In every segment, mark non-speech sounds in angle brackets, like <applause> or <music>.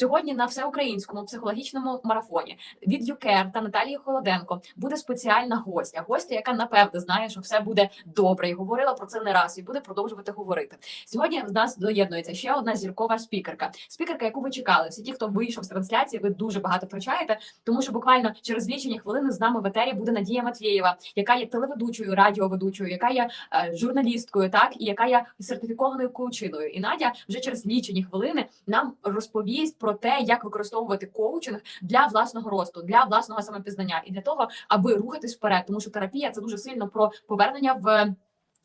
Сьогодні на всеукраїнському психологічному марафоні від ЮКЕР та Наталії Холоденко буде спеціальна гостя. Гостя, яка напевне знає, що все буде добре, і говорила про це не раз, і буде продовжувати говорити. Сьогодні з нас доєднується ще одна зіркова спікерка. Спікерка, яку ви чекали. Всі ті, хто вийшов з трансляції, ви дуже багато втрачаєте, тому що буквально через лічені хвилини з нами в етері буде Надія Матвєєва, яка є телеведучою, радіоведучою, яка є е, журналісткою, так і яка є сертифікованою коучиною. І Надя вже через лічені хвилини нам розповість про те, як використовувати коучинг для власного росту, для власного самопізнання і для того, аби рухатись вперед, тому що терапія це дуже сильно про повернення в.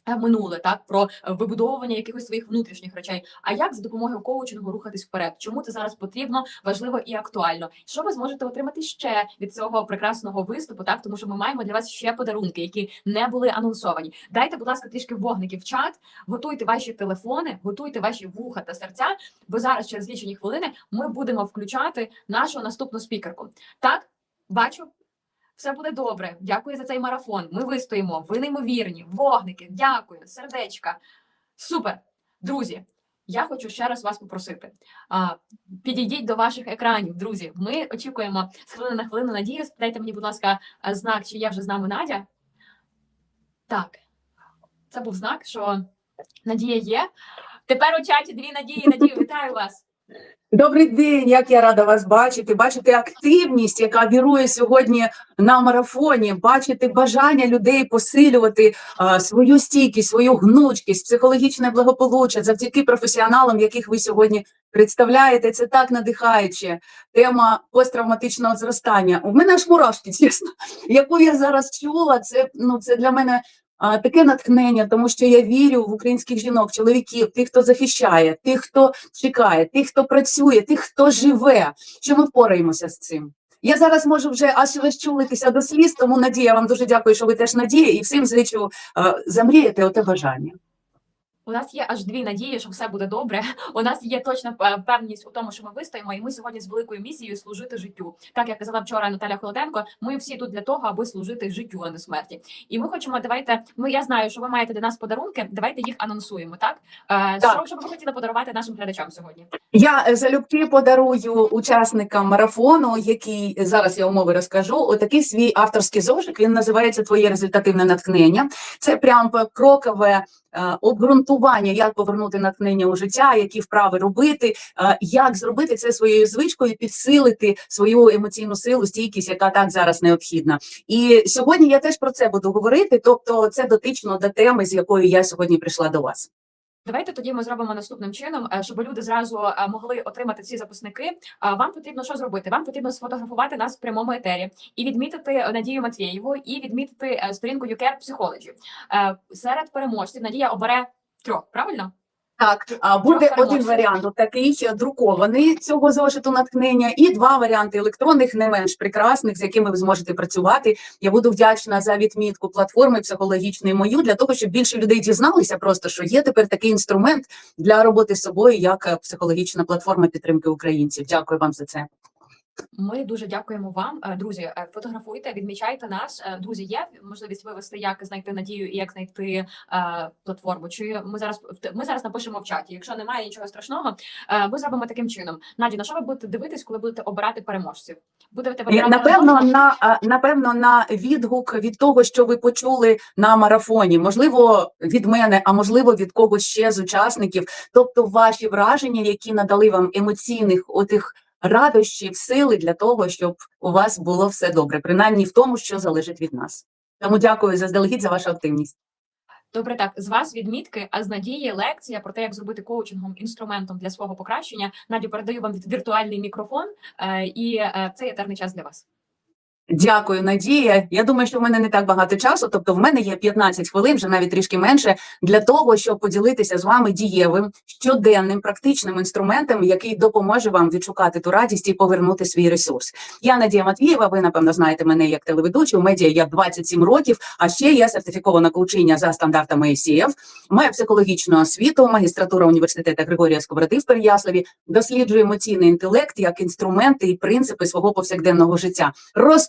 Е, Минуле так про е, вибудовування якихось своїх внутрішніх речей. А як за допомогою коучингу рухатись вперед? Чому це зараз потрібно, важливо і актуально? Що ви зможете отримати ще від цього прекрасного виступу? Так, тому що ми маємо для вас ще подарунки, які не були анонсовані. Дайте, будь ласка, трішки вогників в чат, готуйте ваші телефони, готуйте ваші вуха та серця, бо зараз через лічені хвилини ми будемо включати нашу наступну спікерку. Так, бачу. Все буде добре. Дякую за цей марафон. Ми вистоїмо. Ви неймовірні. Вогники. Дякую, сердечка. Супер, друзі. Я хочу ще раз вас попросити. Підійдіть до ваших екранів, друзі. Ми очікуємо з хвилини на хвилину надію. Дайте мені, будь ласка, знак, чи є вже з нами Надя. Так, це був знак, що Надія є. Тепер у чаті дві надії. Надію, вітаю вас. Добрий день, як я рада вас бачити. Бачити активність, яка вірує сьогодні на марафоні. Бачити бажання людей посилювати а, свою стійкість, свою гнучкість, психологічне благополуччя завдяки професіоналам, яких ви сьогодні представляєте. Це так надихаюче. Тема посттравматичного зростання. У мене аж мурашки, чесно, яку я зараз чула. Це ну це для мене. Таке натхнення, тому що я вірю в українських жінок, чоловіків, тих, хто захищає, тих, хто чекає, тих, хто працює, тих, хто живе. Що ми впораємося з цим? Я зараз можу вже аж розчулитися до сліз, тому Надія, вам дуже дякую, що ви теж Надія, і всім зичу е, замріяти оте бажання. У нас є аж дві надії, що все буде добре. У нас є точна е, певність у тому, що ми вистоїмо, і ми сьогодні з великою місією служити життю. Так як казала вчора Наталя Холоденко, ми всі тут для того, аби служити життю, а не смерті. І ми хочемо. Давайте. Ми я знаю, що ви маєте для нас подарунки. Давайте їх анонсуємо. Так, Е, Так. що що б ви хотіли подарувати нашим глядачам сьогодні? Я е, залюбки подарую учасникам марафону, який зараз я умови розкажу. Отакий свій авторський зошит. Він називається Твоє результативне натхнення. Це прям крокове е, обґрунтування, як повернути натхнення у життя, які вправи робити, е, як зробити це своєю звичкою, підсилити свою емоційну силу, стійкість, яка так зараз необхідна. І сьогодні я теж про це буду говорити. Тобто, це дотично до теми, з якою я сьогодні прийшла до вас. Давайте тоді ми зробимо наступним чином, е, щоб люди зразу е, могли отримати ці записники. Вам потрібно що зробити? Вам потрібно сфотографувати нас в прямому етері і відмітити Надію Матвєєву, і відмітити сторінку UCare Psychology. Серед переможців Надія обере трьох. Правильно? Так, буде Трьох один варіант такий друкований цього зошиту натхнення, і два варіанти електронних, не менш прекрасних, з якими ви зможете працювати. Я буду вдячна за відмітку платформи психологічної мою для того, щоб більше людей дізналися, просто що є тепер такий інструмент для роботи з собою, як е, психологічна платформа підтримки українців. Дякую вам за це. Ми дуже дякуємо вам, Е, друзі. е, Фотографуйте, відмічайте нас. Е, Друзі, є можливість вивести, як знайти надію і як знайти платформу. Чи ми зараз ми зараз напишемо в чаті? Якщо немає нічого страшного, ми зробимо таким чином. Наді, на що ви будете дивитись, коли будете обирати переможців? Будете вибирати Напевно, переможців? на напевно на відгук від того, що ви почули на марафоні, можливо, від мене, а можливо, від когось ще з учасників. Тобто, ваші враження, які надали вам емоційних отих радощів, сили для того, щоб у вас було все добре, принаймні в тому, що залежить від нас. Тому дякую заздалегідь за вашу активність. Добре, так з вас відмітки, а з надії лекція про те, як зробити коучингом інструментом для свого покращення. Надю, передаю вам віртуальний мікрофон, е, і е, це етерний час для вас. Дякую, Надія. Я думаю, що в мене не так багато часу, тобто в мене є 15 хвилин, вже навіть трішки менше, для того, щоб поділитися з вами дієвим щоденним практичним інструментом, який допоможе вам відшукати ту радість і повернути свій ресурс. Я Надія Матвієва. Ви напевно знаєте мене як телеведучу. У медіа я 27 років. А ще я сертифікована коучиня за стандартами ICF, маю психологічну освіту, магістратура університету Григорія Сковороди в Переяславі, досліджую емоційний інтелект як інструменти і принципи свого повсякденного життя.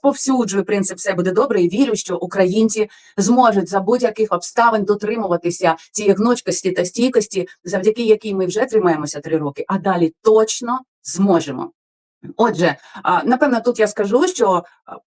Розповсюджую принцип все буде добре і вірю, що українці зможуть за будь-яких обставин дотримуватися цієї гнучкості та стійкості, завдяки якій ми вже тримаємося три роки, а далі точно зможемо. Отже, напевно, тут я скажу, що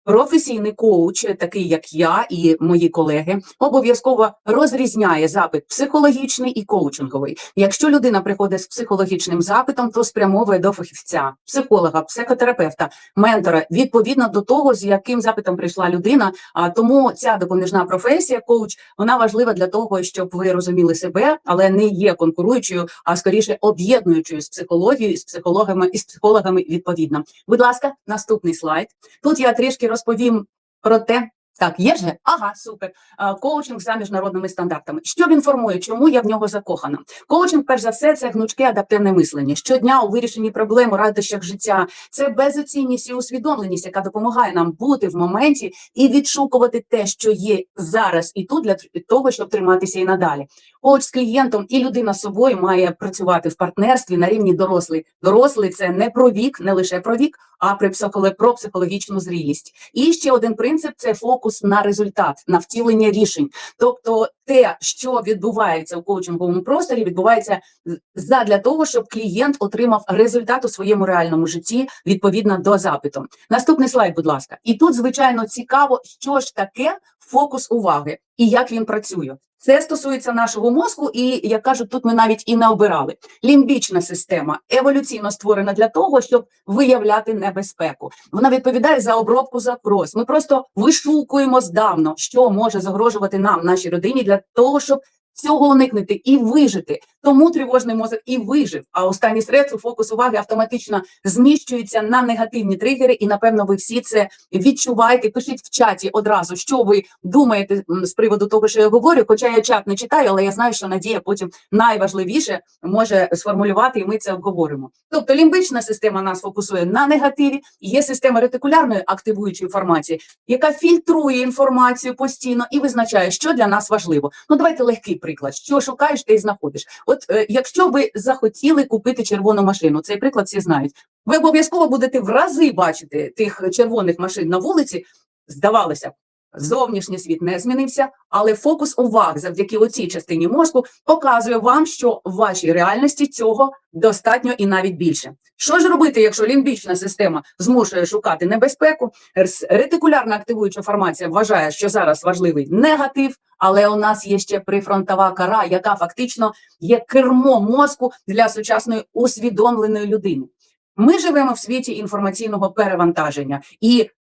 професійний коуч, такий як я і мої колеги, обов'язково розрізняє запит психологічний і коучинговий. Якщо людина приходить з психологічним запитом, то спрямовує до фахівця, психолога, психотерапевта, ментора відповідно до того, з яким запитом прийшла людина. Тому ця допоміжна професія, коуч, вона важлива для того, щоб ви розуміли себе, але не є конкуруючою, а скоріше об'єднуючою з психологією, з психологами і з психологами відповідно. Будь ласка, наступний слайд. Тут я трішки розповім про те. Так, є же? Ага, супер. Коучинг за міжнародними стандартами. Що він формує? Чому я в нього закохана? Коучинг, перш за все, це гнучке адаптивне мислення. Щодня у вирішенні проблем, у радощах життя. Це безоцінність і усвідомленість, яка допомагає нам бути в моменті і відшукувати те, що є зараз і тут для того, щоб триматися і надалі. Коуч з клієнтом і людина з собою має працювати в партнерстві на рівні дорослий. Дорослий це не про вік, не лише про вік, а про психологічну зрілість. І ще один принцип це фокус на результат, на втілення рішень. Тобто, те, що відбувається у коучинговому просторі, відбувається задля того, щоб клієнт отримав результат у своєму реальному житті відповідно до запиту. Наступний слайд, будь ласка. І тут, звичайно, цікаво, що ж таке фокус уваги і як він працює. Це стосується нашого мозку, і як кажуть, тут ми навіть і не обирали. Лімбічна система еволюційно створена для того, щоб виявляти небезпеку. Вона відповідає за обробку запрос. Ми просто вишукуємо здавно, що може загрожувати нам, нашій родині, для того, щоб цього уникнути і вижити. Тому тривожний мозок і вижив. А останній стрес у фокус уваги автоматично зміщується на негативні тригери, і напевно ви всі це відчуваєте. Пишіть в чаті одразу, що ви думаєте з приводу того, що я говорю. Хоча я чат не читаю, але я знаю, що Надія потім найважливіше може сформулювати, і ми це обговоримо. Тобто лімбична система нас фокусує на негативі. Є система ретикулярної активуючої інформації, яка фільтрує інформацію постійно і визначає, що для нас важливо. Ну давайте легкий приклад. Що шукаєш, ти й знаходиш. От е, якщо ви захотіли купити червону машину, цей приклад всі знають. Ви обов'язково будете в рази бачити тих червоних машин на вулиці. Здавалося, б, зовнішній світ не змінився, але фокус уваги завдяки оцій частині мозку показує вам, що в вашій реальності цього достатньо і навіть більше. Що ж робити, якщо лімбічна система змушує шукати небезпеку? Ретикулярна активуюча формація вважає, що зараз важливий негатив, але у нас є ще прифронтова кара, яка фактично є кермо мозку для сучасної усвідомленої людини. Ми живемо в світі інформаційного перевантаження і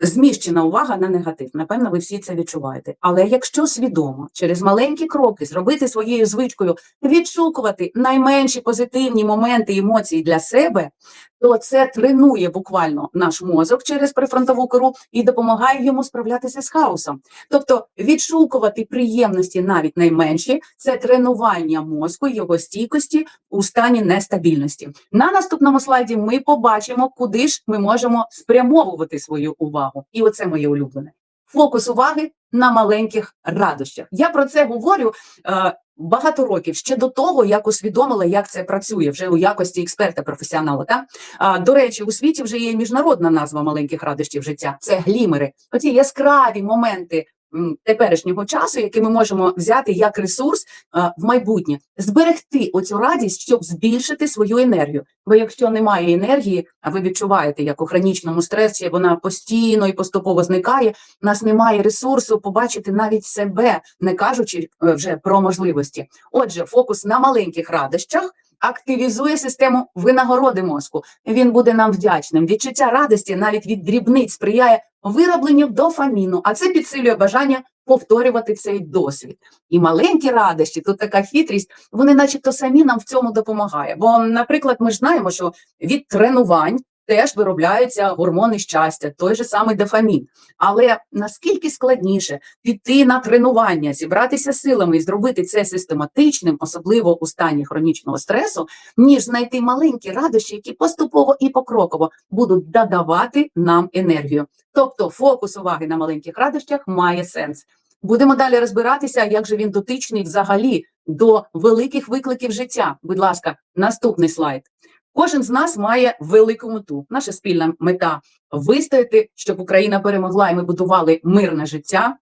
зміщена увага на негатив. Напевно, ви всі це відчуваєте. Але якщо свідомо через маленькі кроки зробити своєю звичкою відшукувати найменші позитивні моменти емоцій для себе, то це тренує буквально наш мозок через прифронтову кору і допомагає йому справлятися з хаосом. Тобто відшукувати приємності навіть найменші це тренування мозку, його стійкості у стані нестабільності. На наступному слайді ми побачимо, куди ж ми можемо спрямовувати свою увагу. І оце моє улюблене. Фокус уваги на маленьких радощах. Я про це говорю е, багато років ще до того, як усвідомила, як це працює вже у якості експерта професіонала. Та е, до речі, у світі вже є міжнародна назва маленьких радощів життя. Це глімери. Оці яскраві моменти теперішнього часу, які ми можемо взяти як ресурс а, в майбутнє, зберегти оцю радість, щоб збільшити свою енергію. Бо якщо немає енергії, а ви відчуваєте, як у хронічному стресі вона постійно і поступово зникає, у нас немає ресурсу побачити навіть себе, не кажучи е, вже про можливості. Отже, фокус на маленьких радощах активізує систему винагороди мозку. Він буде нам вдячним. Відчуття радості навіть від дрібниць сприяє виробленню дофаміну, а це підсилює бажання повторювати цей досвід. І маленькі радощі, тут така хитрість, вони, начебто, самі нам в цьому допомагають. Бо, наприклад, ми ж знаємо, що від тренувань теж виробляються гормони щастя, той же самий дофамін. Але наскільки складніше піти на тренування, зібратися силами і зробити це систематичним, особливо у стані хронічного стресу, ніж знайти маленькі радощі, які поступово і покроково будуть додавати нам енергію. Тобто фокус уваги на маленьких радощах має сенс. Будемо далі розбиратися, як же він дотичний взагалі до великих викликів життя. Будь ласка, наступний слайд. Кожен з нас має велику мету. Наша спільна мета вистояти, щоб Україна перемогла, і ми будували мирне життя.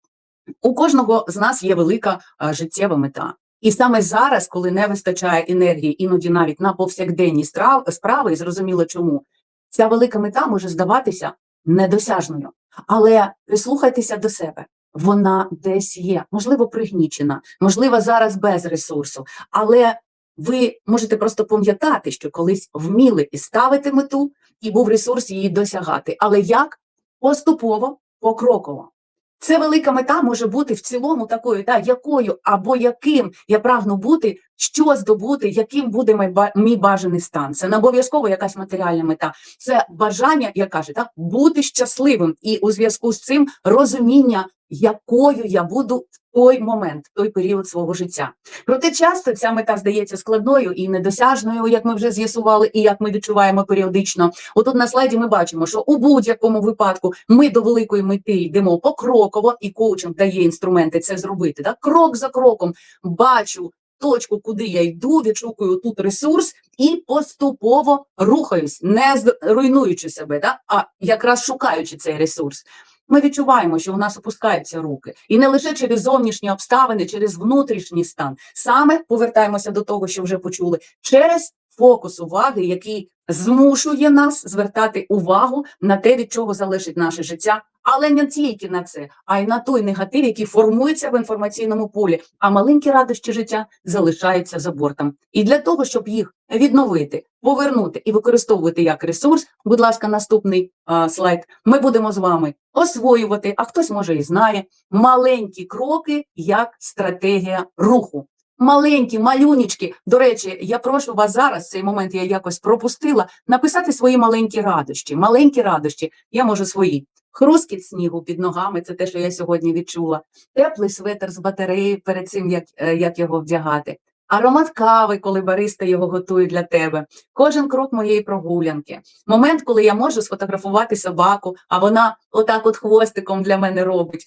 У кожного з нас є велика життєва мета. І саме зараз, коли не вистачає енергії, іноді навіть на повсякденні справи, і зрозуміло чому, ця велика мета може здаватися недосяжною. Але прислухайтеся до себе. Вона десь є, можливо, пригнічена, можливо, зараз без ресурсу, але ви можете просто пам'ятати, що колись вміли і ставити мету, і був ресурс її досягати. Але як? Поступово, покроково. Це велика мета може бути в цілому такою, та, якою або яким я прагну бути, що здобути, яким буде мій бажаний стан. Це не обов'язково якась матеріальна мета. Це бажання, як каже, так, бути щасливим і у зв'язку з цим розуміння, якою я буду в той момент, в той період свого життя. Проте часто ця мета здається складною і недосяжною, як ми вже з'ясували, і як ми відчуваємо періодично. Отут на слайді ми бачимо, що у будь-якому випадку ми до великої мети йдемо покроково, і коучинг дає інструменти це зробити. Так? Крок за кроком бачу точку, куди я йду, відшукую тут ресурс і поступово рухаюсь, не руйнуючи себе, да? а якраз шукаючи цей ресурс. Ми відчуваємо, що у нас опускаються руки, і не лише через зовнішні обставини, через внутрішній стан. Саме повертаємося до того, що вже почули, через фокус уваги, який змушує нас звертати увагу на те, від чого залежить наше життя, але не тільки на це, а й на той негатив, який формується в інформаційному полі. А маленькі радощі життя залишаються за бортом. І для того, щоб їх відновити, повернути і використовувати як ресурс, будь ласка, наступний а, слайд. Ми будемо з вами освоювати, а хтось може і знає, маленькі кроки як стратегія руху. Маленькі, малюнічки. До речі, я прошу вас зараз, цей момент я якось пропустила, написати свої маленькі радощі. Маленькі радощі, я можу свої. Хрускіт снігу під ногами, це те, що я сьогодні відчула. Теплий светр з батареї перед цим, як, е, як його вдягати. Аромат кави, коли бариста його готує для тебе. Кожен крок моєї прогулянки. Момент, коли я можу сфотографувати собаку, а вона отак от хвостиком для мене робить.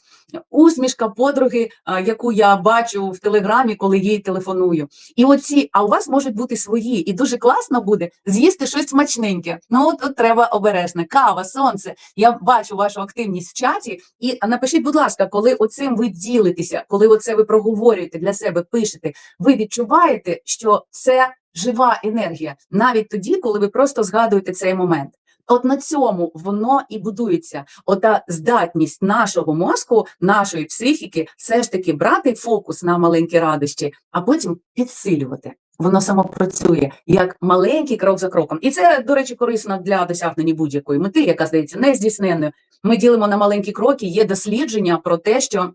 Усмішка подруги, яку я бачу в телеграмі, коли їй телефоную. І оці, а у вас можуть бути свої, і дуже класно буде з'їсти щось смачненьке. Ну от, от треба обережне. Кава, сонце. Я бачу вашу активність в чаті. І напишіть, будь ласка, коли оцим ви ділитеся, коли оце ви проговорюєте для себе, пишете, ви відчуваєте, що це жива енергія, навіть тоді, коли ви просто згадуєте цей момент. От на цьому воно і будується. Ота здатність нашого мозку, нашої психіки, все ж таки брати фокус на маленькі радощі, а потім підсилювати. Воно само працює як маленький крок за кроком. І це, до речі, корисно для досягнення будь-якої мети, яка здається нездійсненною. Ми ділимо на маленькі кроки. Є дослідження про те, що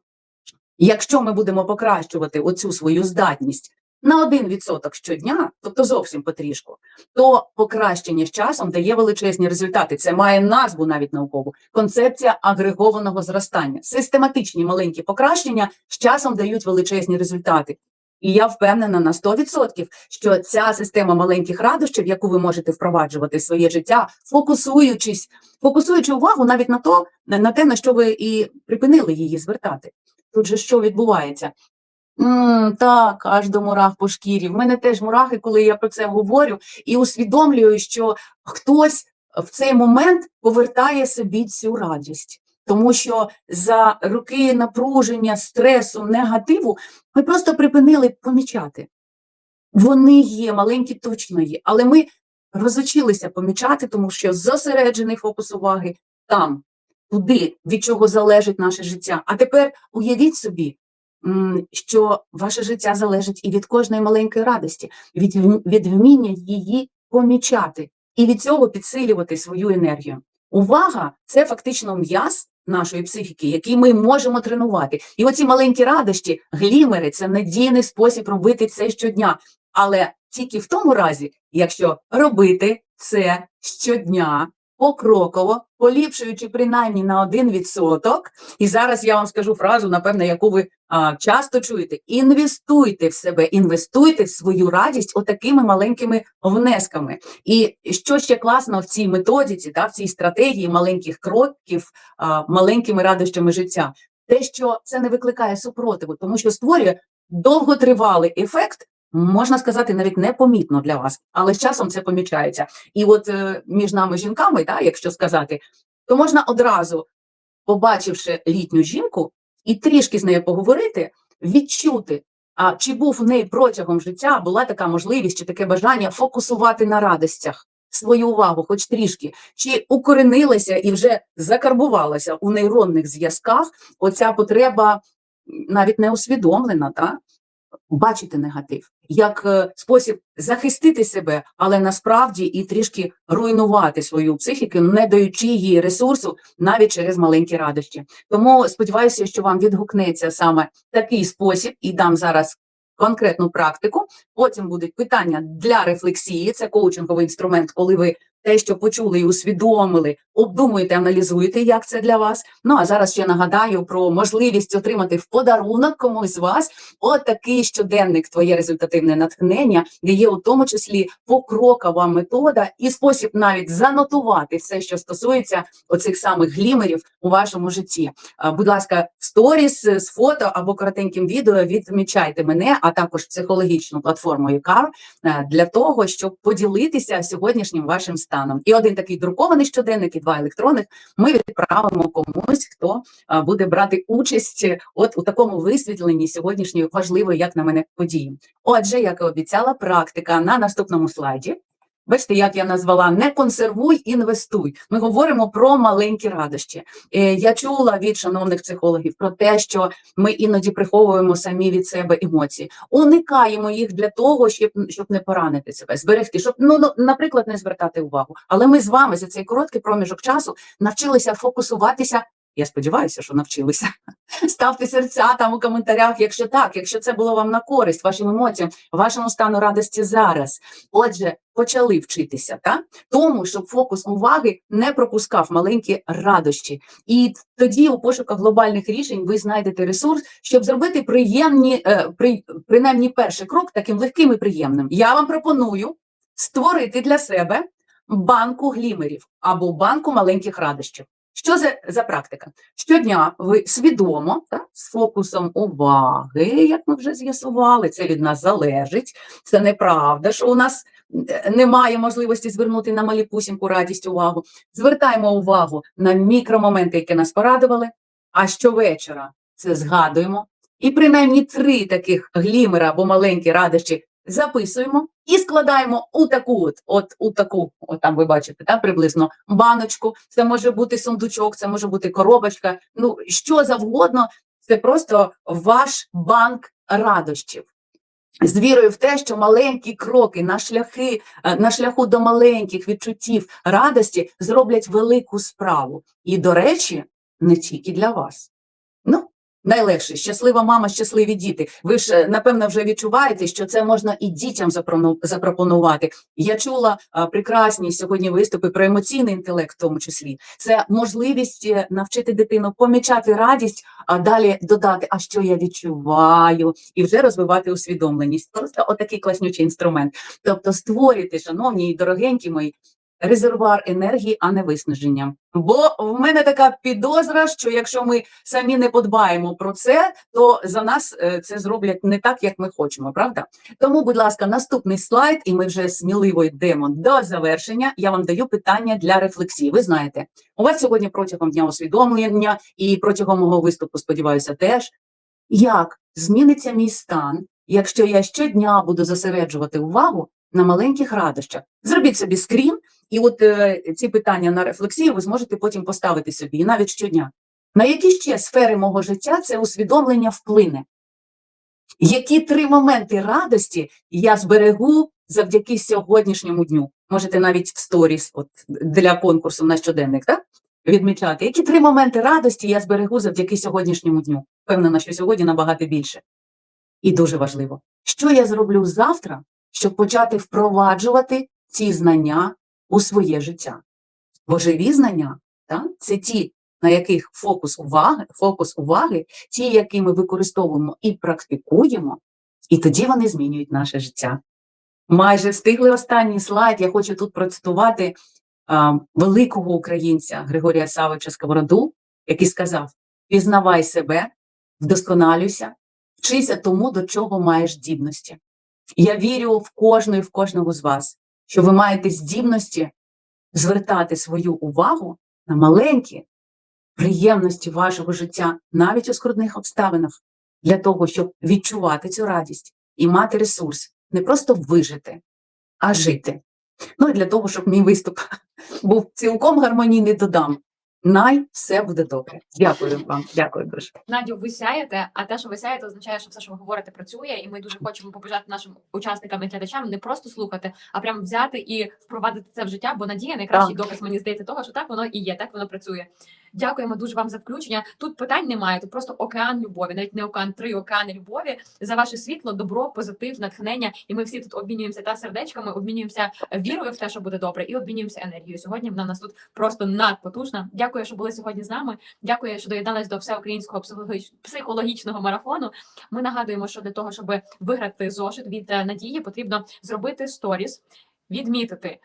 якщо ми будемо покращувати оцю свою здатність на 1% щодня, тобто зовсім потрішку, то покращення з часом дає величезні результати. Це має назву навіть наукову. Концепція агрегованого зростання. Систематичні маленькі покращення з часом дають величезні результати. І я впевнена на 100%, що ця система маленьких радощів, яку ви можете впроваджувати в своє життя, фокусуючись, фокусуючи увагу навіть на то, на те, на що ви і припинили її звертати. Тут же що відбувається? Так, аж до мурах по шкірі. В мене теж мурахи, коли я про це говорю, і усвідомлюю, що хтось в цей момент повертає собі цю радість. Тому що за роки напруження, стресу, негативу ми просто припинили помічати. Вони є, маленькі точно є, але ми розучилися помічати, тому що зосереджений фокус уваги там, туди, від чого залежить наше життя. А тепер уявіть собі, що ваше життя залежить і від кожної маленької радості, від, від вміння її помічати і від цього підсилювати свою енергію. Увага це фактично м'яз нашої психіки, який ми можемо тренувати. І оці маленькі радощі, глімери це надійний спосіб робити це щодня. Але тільки в тому разі, якщо робити це щодня, покроково, поліпшуючи принаймні на 1%, і зараз я вам скажу фразу, напевне, яку ви а, часто чуєте: інвестуйте в себе, інвестуйте в свою радість отакими маленькими внесками. І що ще класно в цій методиці, та в цій стратегії маленьких кроків, а, маленькими радощами життя, те, що це не викликає супротиву, тому що створює довготривалий ефект. Можна сказати, навіть непомітно для вас, але з часом це помічається. І от е, між нами жінками, та, якщо сказати, то можна одразу, побачивши літню жінку і трішки з нею поговорити, відчути, А чи був в неї протягом життя була така можливість чи таке бажання фокусувати на радостях свою увагу, хоч трішки, чи укоренилася і вже закарбувалася у нейронних зв'язках оця потреба навіть не усвідомлена, та? Бачити негатив як е, спосіб захистити себе, але насправді і трішки руйнувати свою психіку, не даючи їй ресурсу навіть через маленькі радощі. Тому сподіваюся, що вам відгукнеться саме такий спосіб, і дам зараз конкретну практику. Потім будуть питання для рефлексії. Це коучинговий інструмент, коли ви те, що почули і усвідомили, обдумуєте, аналізуєте, як це для вас. Ну а зараз ще нагадаю про можливість отримати в подарунок комусь з вас отакий щоденник Твоє результативне натхнення, де є у тому числі покрокова метода і спосіб навіть занотувати все, що стосується оцих самих глімерів у вашому житті. Будь ласка, сторіс з фото або коротеньким відео відмічайте мене, а також психологічну платформу ЮКАР е, для того, щоб поділитися сьогоднішнім вашим станом. І один такий друкований щоденник, і два електронних ми відправимо комусь, хто буде брати участь от у такому висвітленні сьогоднішньої важливої, як на мене, події. Отже, як і обіцяла, практика на наступному слайді. Бачите, як я назвала не консервуй, інвестуй. Ми говоримо про маленькі радощі. Е, Я чула від шановних психологів про те, що ми іноді приховуємо самі від себе емоції, уникаємо їх для того, щоб, щоб не поранити себе, зберегти, щоб ну, ну, наприклад, не звертати увагу. Але ми з вами за цей короткий проміжок часу навчилися фокусуватися. Я сподіваюся, що навчилися. Ставте серця там у коментарях, якщо так, якщо це було вам на користь, вашим емоціям, вашому стану радості зараз. Отже, почали вчитися, так? тому, щоб фокус уваги не пропускав маленькі радощі. І тоді у пошуках глобальних рішень ви знайдете ресурс, щоб зробити приємні, е, при, принаймні перший крок таким легким і приємним. Я вам пропоную створити для себе банку глімерів або банку маленьких радощів. Що за, за практика? Щодня ви свідомо так, з фокусом уваги, як ми вже з'ясували, це від нас залежить. Це неправда, що у нас е, немає можливості звернути на маліпусіньку радість увагу. Звертаємо увагу на мікромоменти, які нас порадували. А щовечора це згадуємо. І принаймні три таких глімера або маленькі радощі записуємо і складаємо у таку от, от у таку, от там ви бачите, так, приблизно баночку. Це може бути сундучок, це може бути коробочка. Ну що завгодно, це просто ваш банк радощів. З вірою в те, що маленькі кроки на шляхи, е, на шляху до маленьких відчуттів радості зроблять велику справу. І, до речі, не тільки для вас. Найлегше, щаслива мама, щасливі діти. Ви ж е, напевно вже відчуваєте, що це можна і дітям запропонувати. Я чула прекрасні сьогодні виступи про емоційний інтелект, в тому числі. Це можливість е, навчити дитину помічати радість, а далі додати, а що я відчуваю, і вже розвивати усвідомленість. Просто отакий класнючий інструмент. Тобто, створюйте, шановні і дорогенькі мої. Резервуар енергії, а не виснаження. Бо в мене така підозра, що якщо ми самі не подбаємо про це, то за нас е, це зроблять не так, як ми хочемо, правда? Тому, будь ласка, наступний слайд, і ми вже сміливо йдемо до завершення. Я вам даю питання для рефлексії. Ви знаєте, у вас сьогодні протягом дня усвідомлення і протягом мого виступу, сподіваюся, теж як зміниться мій стан, якщо я щодня буду зосереджувати увагу на маленьких радощах. Зробіть собі скрін, і от е, ці питання на рефлексію ви зможете потім поставити собі, і навіть щодня. На які ще сфери мого життя це усвідомлення вплине? Які три моменти радості я зберегу завдяки сьогоднішньому дню? Можете навіть в сторіс, от для конкурсу на щоденник, так? Відмічати, які три моменти радості я зберегу завдяки сьогоднішньому дню. Впевнена, що сьогодні набагато більше. І дуже важливо, що я зроблю завтра, щоб почати впроваджувати ці знання у своє життя. Бо живі знання це ті, на яких фокус уваги, фокус уваги, ті, які ми використовуємо і практикуємо, і тоді вони змінюють наше життя. Майже встигли останній слайд. Я хочу тут процитувати а, великого українця Григорія Савича Сковороду, який сказав: пізнавай себе, вдосконалюйся, вчися тому, до чого маєш здібності. Я вірю в кожну і в кожного з вас, що ви маєте здібності звертати свою увагу на маленькі приємності вашого життя, навіть у скрутних обставинах. для того, щоб відчувати цю радість і мати ресурс, не просто вижити, а жити. Ну і для того, щоб мій виступ <laughs> був цілком гармонійний, додам. Най все буде добре. Дякую вам, дякую дуже. Надю, ви сяєте, а те, що ви сяєте, означає, що все, що ви говорите, працює, і ми дуже хочемо побажати нашим учасникам і глядачам не просто слухати, а прям взяти і впровадити це в життя, бо надія найкращий доказ, мені здається, того, що так воно і є, так воно працює. Дякуємо дуже вам за включення. Тут питань немає, тут просто океан любові, навіть не океан, три океани любові за ваше світло, добро, позитив, натхнення. І ми всі тут обмінюємося та сердечками, обмінюємося вірою в те, що буде добре, і обмінюємося енергією. Сьогодні вона в нас тут просто надпотужна. Дякую, що були сьогодні з нами. Дякую, що доєднались до всеукраїнського психологіч- психологічного марафону. Ми нагадуємо, що для того, щоб виграти зошит від е, надії, потрібно зробити сторіс, відмітити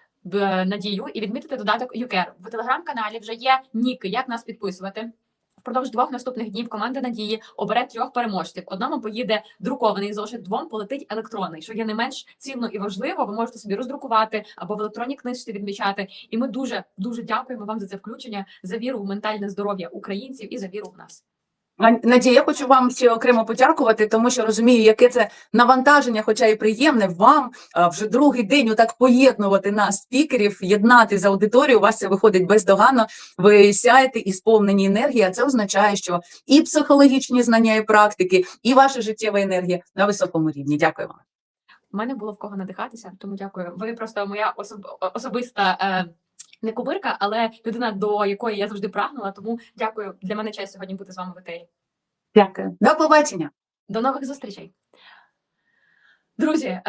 надію і відмітити додаток UCare. В телеграм-каналі вже є ніки, як нас підписувати. Впродовж двох наступних днів команда Надії обере трьох переможців. Одному поїде друкований зошит, двом полетить електронний, що є не менш цінно і важливо. Ви можете собі роздрукувати або в електронній книжці відмічати. І ми дуже дуже дякуємо вам за це включення, за віру в ментальне здоров'я українців і за віру в нас. Надія, я хочу вам ще окремо подякувати, тому що розумію, яке це навантаження, хоча і приємне, вам вже другий день отак поєднувати нас, спікерів, єднати з аудиторією. У вас це виходить бездоганно. Ви сяєте і сповнені енергії, а це означає, що і психологічні знання, і практики, і ваша життєва енергія на високому рівні. Дякую вам. У мене було в кого надихатися, тому дякую. Ви просто моя особ... особиста. Е... Не кубирка, але людина, до якої я завжди прагнула. Тому дякую. Для мене честь сьогодні бути з вами в етері. Дякую. До побачення. До нових зустрічей. Друзі,